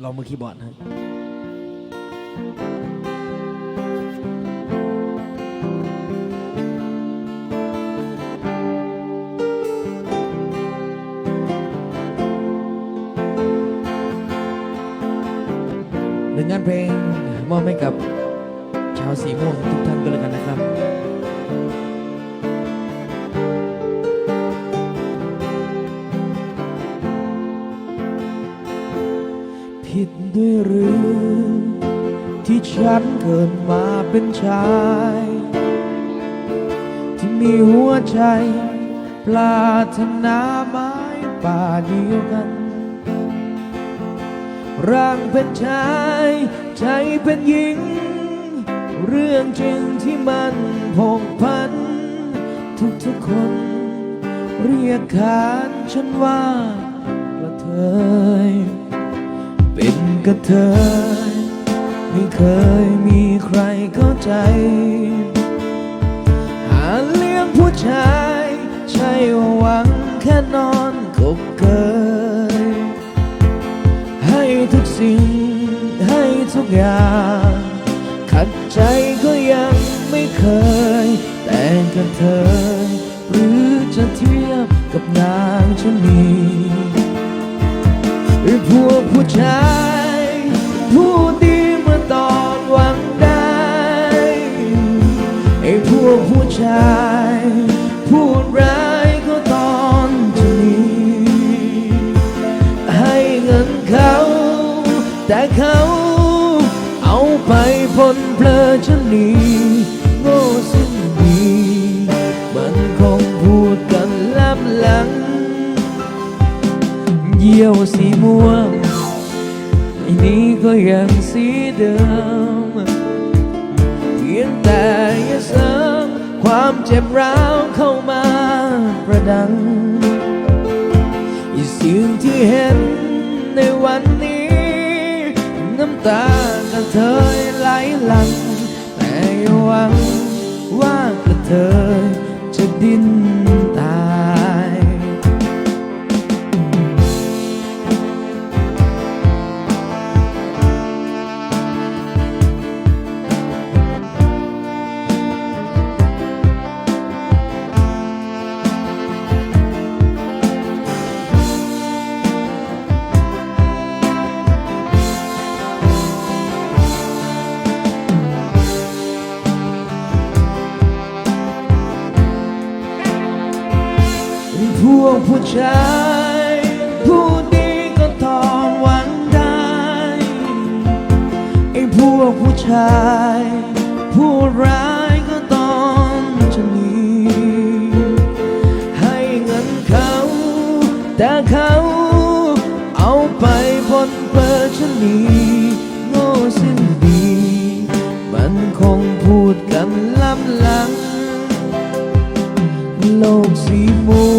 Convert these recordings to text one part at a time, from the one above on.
ลองมือคีย์บอร์ดฮะหนึ่งงานเพลงมอบให้กับชาวสีม่วงทุกท่านก็แล้วกันนะครับ ผิดด้วยหรือ ที่ฉันเกิดมาเป็นชาย ที่มีหัวใจปราถนาไม้ป่าเดียวกัน ร่างเป็นชาย ใจเป็นหญิง เรื่องจริงที่มันพงพัน ทุกๆคน เรียกขานฉันว่ากระเทย เป็นกระเทยไม่เคยมีใครเข้าใจ หาเลี้ยงผู้ชาย ใช่ว่าหวังแค่นอนกบเกยให้ทุกสิ่งให้ทุกอย่าง ขัดใจก็ยังไม่เคย แต่กระเทยหรือจะเทียบกับนางชะนี พวกผู้ชายพูดดีเมื่อตอนหวังได้ไอ้พวกผู้ชายพูดร้ายก็ตอนจะหนีให้เงินเขา แต่เขาเอาไปพลเพลอชะนี เยี่ยวสีม่วงไอ้นี้ก็ยังสีเดิมเพียงแต่อย่าเสริมความเจ็บร้าวเข้ามาประดังอีสิ่งที่เห็นในวันนี้ น้ำตากระเทยไหลหลังแต่อย่าหวังว่ากระเทยจะดิ้น กผู้ชายผู้ดีก็ทอนหวังได้ไอ้พวกผู้ชายผู้ร้ายก็ต้องจะหนีให้เงินเขา แต่เขาเอาไปบนเปิดชะนีโง่สิ้นดี มันคงพูดกันล้ำหลังโลกสีม่วง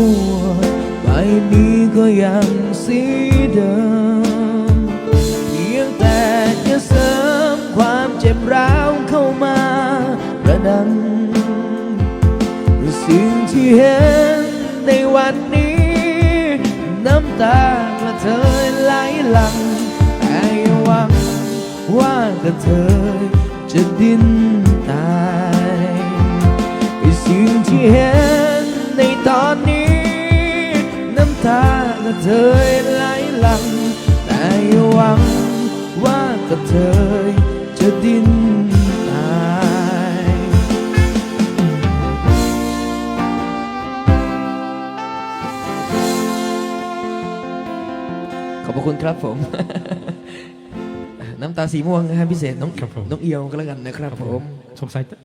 ใบนี้ก็ยังสีเดิมเพียงแต่จะเสริมความเจ็บร้าวเข้ามาประดังสิ่งที่เห็นในวันนี้ น้ำตากระเทยไหลหลังแต่อยาหวังว่ากระเทยจะดิ้น ตากระเทยไหลหลัง แต่อย่าหวังว่ากระเทยจะดิ้นตายขอบพระคุณครับผม น้ำตาสีม่วงนะครับพิเศษน้องครับผม น้องเอียวก็แล้วกันนะครับผม สงสัย